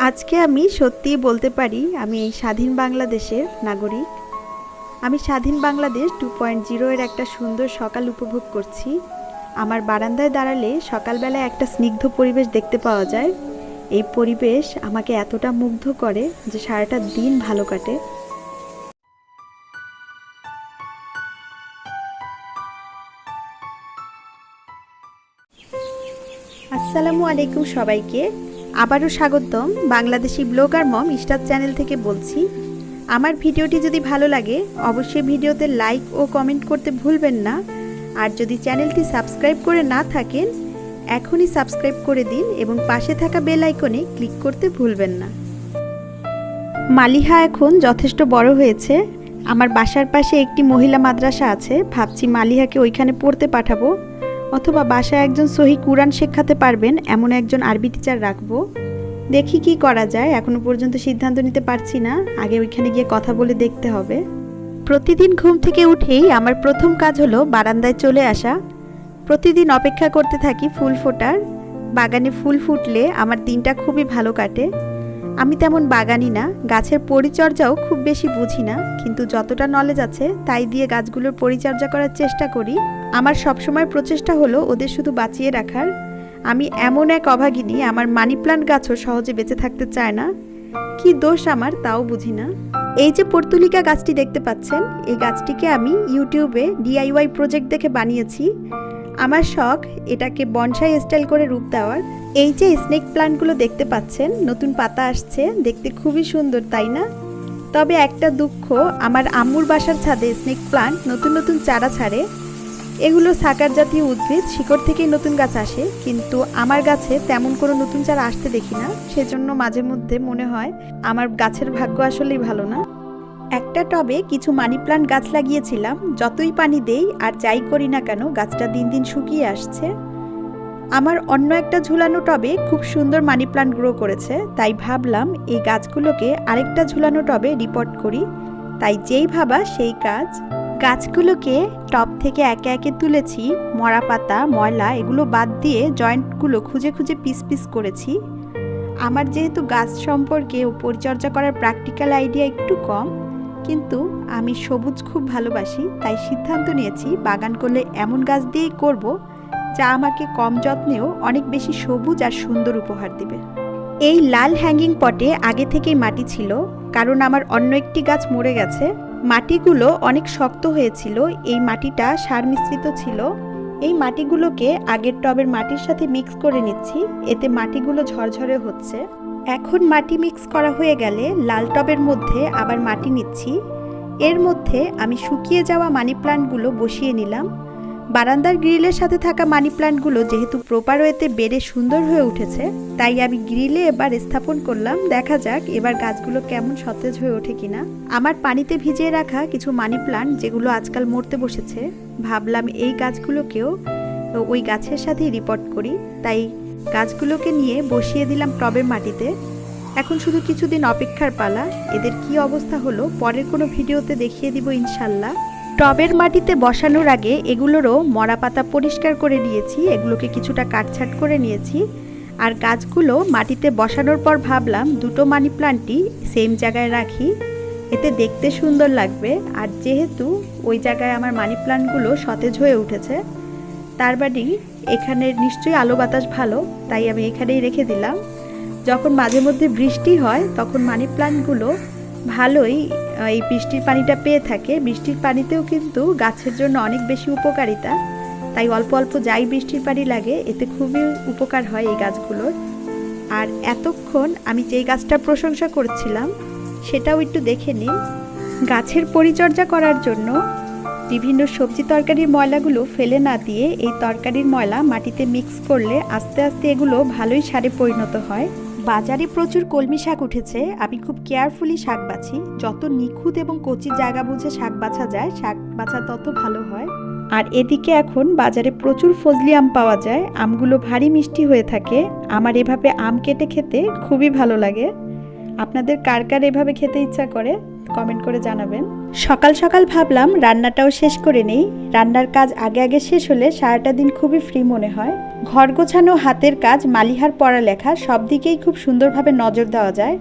আজকে আমি সত্যিই বলতে পারি আমি এই স্বাধীন বাংলাদেশের নাগরিক। আমি স্বাধীন বাংলাদেশ টু পয়েন্ট জিরো এর একটা সুন্দর সকাল উপভোগ করছি। আমার বারান্দায় দাঁড়ালে সকালবেলায় একটা স্নিগ্ধ পরিবেশ দেখতে পাওয়া যায়। এই পরিবেশ আমাকে এতটা মুগ্ধ করে যে সারাটা দিন ভালো কাটে। আসসালামু আলাইকুম সবাইকে। আবারও স্বাগতম Bangladeshi blogger Mom star channel থেকে বলছি। আমার ভিডিওটি যদি ভালো লাগে, অবশ্যই ভিডিওতে লাইক ও কমেন্ট করতে ভুলবেন না। আর যদি চ্যানেলটি সাবস্ক্রাইব করে না থাকেন, এখনই সাবস্ক্রাইব করে দিন এবং পাশে থাকা বেল আইকনে ক্লিক করতে ভুলবেন না। মালিহা এখন যথেষ্ট বড় হয়েছে। আমার বাসার পাশে একটি মহিলা মাদ্রাসা আছে, ভাবছি মালিহাকে ওইখানে পড়তে পাঠাবো। অথবা বাসায় একজন সহি কুরআন শেখাতে পারবেন, এমন একজন আরবি টিচার রাখব। দেখি কি করা যায়, এখনও পর্যন্ত সিদ্ধান্ত নিতে পারছি না। আগে ওইখানে গিয়ে কথা বলে দেখতে হবে। প্রতিদিন ঘুম থেকে উঠেই আমার প্রথম কাজ হলো বারান্দায় চলে আসা। প্রতিদিন অপেক্ষা করতে থাকি ফুল ফোটার। বাগানে ফুল ফুটলে আমার দিনটা খুবই ভালো কাটে। আমি তেমন বাগানি না, গাছের পরিচর্যাও খুব বেশি বুঝি না, কিন্তু যতটা নলেজ আছে তাই দিয়ে গাছগুলোর পরিচর্যা করার চেষ্টা করি। আমার সবসময় প্রচেষ্টা হলো ওদের শুধু বাঁচিয়ে রাখার। আমি এমন এক অভাগিনী, আমার মানি প্লান্ট গাছও সহজে বেঁচে থাকতে চায় না। কি দোষ আমার তাও বুঝি না। এই যে পর্তুলিকা গাছটি দেখতে পাচ্ছেন, এই গাছটিকে আমি ইউটিউবে ডিআইওয়াই প্রজেক্ট দেখে বানিয়েছি। আমার শখ এটাকে বনসাই স্টাইল করে রূপ দেওয়ার। এই যে স্নেক প্লান্টগুলো দেখতে পাচ্ছেন, নতুন পাতা আসছে, দেখতে খুবই সুন্দর, তাই না? তবে একটা দুঃখ, আমার আম্মুর বাসার ছাদে স্নেক প্লান্ট নতুন নতুন চারা ছাড়ে। এগুলো সাকার জাতীয় উদ্ভিদ, শিকড় থেকেই নতুন গাছ আসে, কিন্তু আমার গাছে তেমন কোনো নতুন চারা আসতে দেখি না। সেজন্য মাঝে মধ্যে মনে হয়, আমার গাছের ভাগ্য আসলেই ভালো না। একটা টবে কিছু মানি প্লান্ট গাছ লাগিয়েছিলাম, যতই পানি দেই আর যাই করি না কেন গাছটা দিন দিন শুকিয়ে আসছে। আমার অন্য একটা ঝুলানো টবে খুব সুন্দর মানি প্লান্ট গ্রো করেছে, তাই ভাবলাম এই গাছগুলোকে আরেকটা ঝুলানো টবে রিপোর্ট করি। তাই যেই ভাবা সেই কাজ। গাছগুলোকে টব থেকে একে একে তুলেছি, মরা পাতা, ময়লা এগুলো বাদ দিয়ে জয়েন্টগুলো খুঁজে খুঁজে পিস পিস করেছি। আমার যেহেতু গাছ সম্পর্কে ও পরিচর্যা করার প্র্যাকটিক্যাল আইডিয়া একটু কম কিন্তু আমি সবুজ খুব ভালোবাসি, তাই সিদ্ধান্ত নিয়েছি বাগান করলে এমন গাছ দিয়েই করব, যা আমাকে কম যত্নেও অনেক বেশি সবুজ আর সুন্দর উপহার দিবে। এই লাল হ্যাঙ্গিং পটে আগে থেকেই মাটি ছিল, কারণ আমার অন্য একটি গাছ মরে গেছে। মাটিগুলো অনেক শক্ত হয়েছিল, এই মাটিটা সার মিশ্রিত ছিল। এই মাটিগুলোকে আগের টবের মাটির সাথে মিক্স করে নিচ্ছি, এতে মাটিগুলো ঝরঝরে হচ্ছে। এখন মাটি মিক্স করা হয়ে গেলে লাল টবের মধ্যে আবার মাটি নিচ্ছি। এর মধ্যে আমি শুকিয়ে যাওয়া মানি প্লান্টগুলো বসিয়ে নিলাম। বারান্দার গ্রিলের সাথে থাকা মানি প্লান্টগুলো যেহেতু প্রপার ওয়েতে বেড়ে সুন্দর হয়ে উঠেছে, তাই আমি গ্রিলে এবার স্থাপন করলাম। দেখা যাক এবার গাছগুলো কেমন সতেজ হয়ে ওঠে কিনা। আমার পানিতে ভিজিয়ে রাখা কিছু মানি প্লান্ট যেগুলো আজকাল মরতে বসেছে, ভাবলাম এই গাছগুলোকেও ওই গাছের সাথেই রিপোর্ট করি। তাই গাছগুলোকে নিয়ে বসিয়ে দিলাম টবের মাটিতে। এখন শুধু কিছুদিন অপেক্ষার পালা। এদের কি অবস্থা হলো পরের কোনো ভিডিওতে দেখিয়ে দিব ইনশাল্লাহ। টবের মাটিতে বসানোর আগে এগুলোরও মরা পাতা পরিষ্কার করে নিয়েছি, এগুলোকে কিছুটা কাটছাট করে নিয়েছি। আর গাছগুলো মাটিতে বসানোর পর ভাবলাম দুটো মানি প্লান্টই সেম জায়গায় রাখি। এতে দেখতে সুন্দর লাগবে। আর যেহেতু ওই জায়গায় আমার মানি প্লান্টগুলো সতেজ হয়ে উঠেছে, তার বাড়ি এখানে নিশ্চয়ই আলো বাতাস ভালো, তাই আমি এখানেই রেখে দিলাম। যখন মাঝে মধ্যে বৃষ্টি হয়, তখন মানি প্লান্টগুলো ভালোই এই বৃষ্টির পানিটা পেয়ে থাকে। বৃষ্টির পানিতেও কিন্তু গাছের জন্য অনেক বেশি উপকারিতা। তাই অল্প অল্প যাই বৃষ্টির পানি লাগে, এতে খুবই উপকার হয় এই গাছগুলোর। আর এতক্ষণ আমি যেই গাছটার প্রশংসা করছিলাম, সেটাও একটু দেখে নিন গাছের পরিচর্যা করার জন্য বিভিন্ন সবজি তরকারির ময়লাগুলো ফেলে না দিয়ে এই তরকারির ময়লা মাটিতে মিক্স করলে আস্তে আস্তে এগুলো ভালোই সারে পরিণত হয়। বাজারে প্রচুর কলমি শাক উঠেছে। আমি খুব কেয়ারফুলি শাক বাছি। যত নিখুঁত এবং কচি জায়গা বুঝে শাক বাছা যায়, শাক বাছা তত ভালো হয়। আর এদিকে এখন বাজারে প্রচুর ফজলি আম পাওয়া যায়। আমগুলো ভারী মিষ্টি হয়ে থাকে। আমার এভাবে আম কেটে খেতে খুবই ভালো লাগে। আপনাদের কার কার এভাবে খেতে ইচ্ছা করে? কমেন্ট করে জানাবেন। সকাল সকাল ভাবলাম রান্নাটাও শেষ করে নেই। রান্নার কাজ আগে আগে শেষ হলে সারাটা দিন খুবই ফ্রি মনে হয়। ঘর গোছানো, হাতের কাজ, মালিহার পড়ালেখা সব দিকেই খুব সুন্দরভাবে নজর দেওয়া যায়।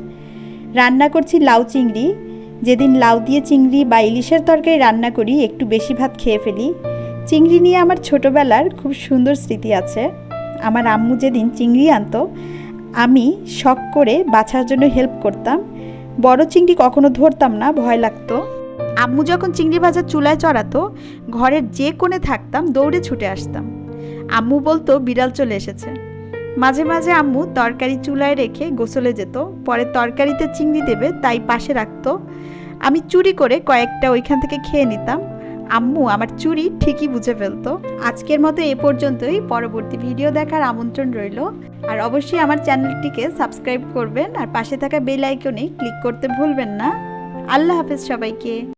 রান্না করছি লাউ চিংড়ি। যেদিন লাউ দিয়ে চিংড়ি বা ইলিশের তরকারি রান্না করি, একটু বেশি ভাত খেয়ে ফেলি। চিংড়ি নিয়ে আমার ছোটোবেলার খুব সুন্দর স্মৃতি আছে। আমার আম্মু যেদিন চিংড়ি আনতো, আমি শখ করে বাছার জন্য হেল্প করতাম। বড় চিংড়ি কখনো ধরতাম না, ভয় লাগতো। আম্মু যখন চিংড়ি ভাজার চুলায় চড়াতো, ঘরের যে কোণে থাকতাম, দৌড়ে ছুটে আসতাম। আম্মু বলতো, বিড়াল চলে এসেছে। মাঝে মাঝে আম্মু তরকারি চুলায় রেখে গোসলে যেত, পরে তরকারিতে চিংড়ি দেবে, তাই পাশে রাখতো। আমি চুরি করে কয়েকটা ওইখান থেকে খেয়ে নিতাম। আম্মু, আমার চুরি ঠিকই বুঝে ফেলতো। আজকের মতো এ পর্যন্তই। পরবর্তী ভিডিও দেখার আমন্ত্রণ রইল। আর অবশ্যই আমার চ্যানেলটিকে সাবস্ক্রাইব করবেন আর পাশে থাকা বেল আইকনে ক্লিক করতে ভুলবেন না। আল্লাহ হাফেজ সবাইকে।